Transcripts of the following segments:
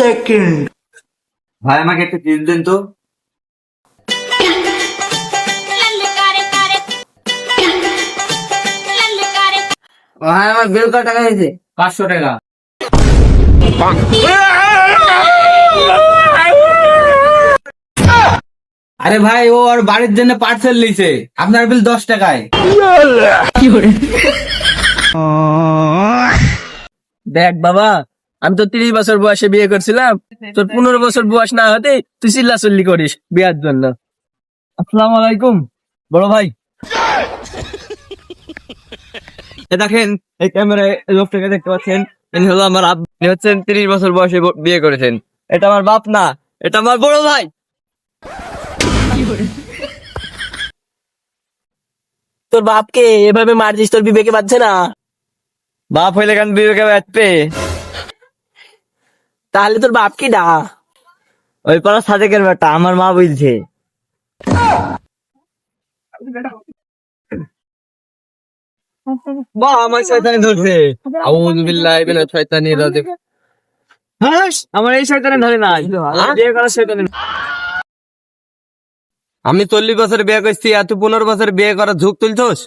second. ভাই আমাকে একটা টিপ দেন তো। ভাই আমার বিল কত টাকা হয়েছে? পাঁচশো টাকা। আরে ভাই ও আর বাড়ির জন্য পার্সেল লিছে আপনার বিল দশ টাকায়। দেখ বাবা আমি তো তিরিশ বছর বয়সে বিয়ে করছিলাম। তোর পনেরো বছর বয়স না হতে তুই চিল্লা চিল্লি করিস বিয়ার জন্য। আসসালামু আলাইকুম, বড় ভাই। দেখেন, এই ক্যামেরায় লোকটাকে দেখতে পাচ্ছেন ইনি হলো আমার হচ্ছেন তিরিশ বছর বয়সে বিয়ে করেছেন। এটা আমার বাপ না, এটা আমার বড় ভাই। তোর বাপকে এভাবে মারছিস, তোর বিবেকে পাচ্ছে না। বাপ হইলে কেন বিবেকে বাঁচবে তাহলে তোর বাপ কি ডা? ওই পাড়া সাদেকের বেটা আমার মা বুঝছে বাহ আমার শয়তানি ধরছে। আউযু বিল্লাহি মিনাশ শয়তানির রাজিম হাস আমার এই শয়তানি ধরে না বিয়ে করার শয়তানি আমি চল্লিশ বছর বিয়ে করছি আর তুই পনেরো বছর বিয়ে করার ঝুঁক তুলছোস?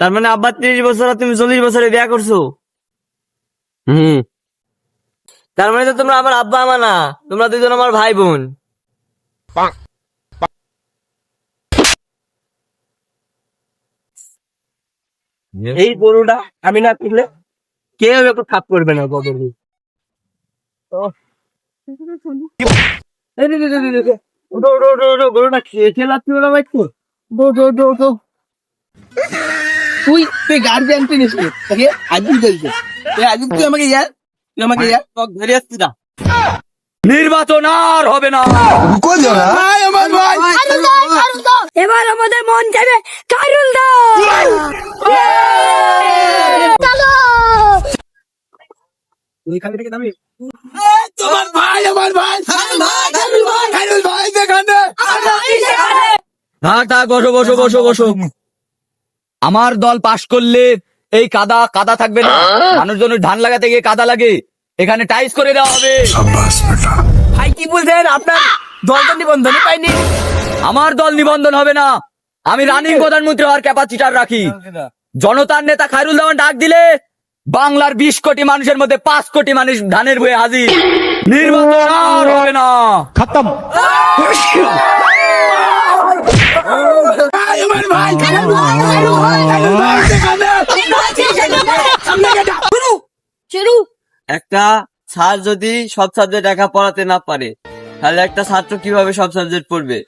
তার মানে আব্বা ত্রিশ বছর আর তুমি চল্লিশ বছরে বিয়ে করছ? হুম। তার মানে তো তোমরা আমার আব্বা আমা না। তোমরা দুজন আমার ভাই বোন এই গরুটা আমি না তুললে কেউ একটু খাপ করবে না গরু গরুটা খেয়ে খেলাচ্ছি ওরা ভাই তুই তুই গার্জিয়ান তুই নিস তুই আজই তুই আমাকে ইয়ার। তুই আমাকে ইয়ার টক ধরে আসছি না। নির্বাচন আর হবে না। আমার এবার আমাদের মন যাবে কারুল দা চলো এখান থেকে নামি। তোমার ভাই আমার ভাই। ভাই যেখানে। থাক থাক বসো বসো বসো বসো। আমার দল পাশ করলে এই কাদা কাদা থাকবে না। মানুষজন ধান লাগাতে গিয়ে কাদা লাগে। এখানে টাইস করে দেওয়া হবে। ভাই কি বলছেন? আপনার দল তো নিবন্ধনই পাইনি। আমার দল নিবন্ধন হবে না। আমি রানিং প্রধানমন্ত্রী হওয়ার ক্যাপাসিটার রাখি। জনতার নেতা খায়রুল দেওয়ান ডাক দিলে বাংলার বিশ কোটি মানুষের মধ্যে পাঁচ কোটি মানুষ ধানের বয়ে হাজির। নির্বাচন আর হবে না। আমার একটা স্যার যদি সব সাবজেক্ট একা পড়াতে না পারে তাহলে একটা ছাত্র কীভাবে সব সাবজেক্ট পড়বে?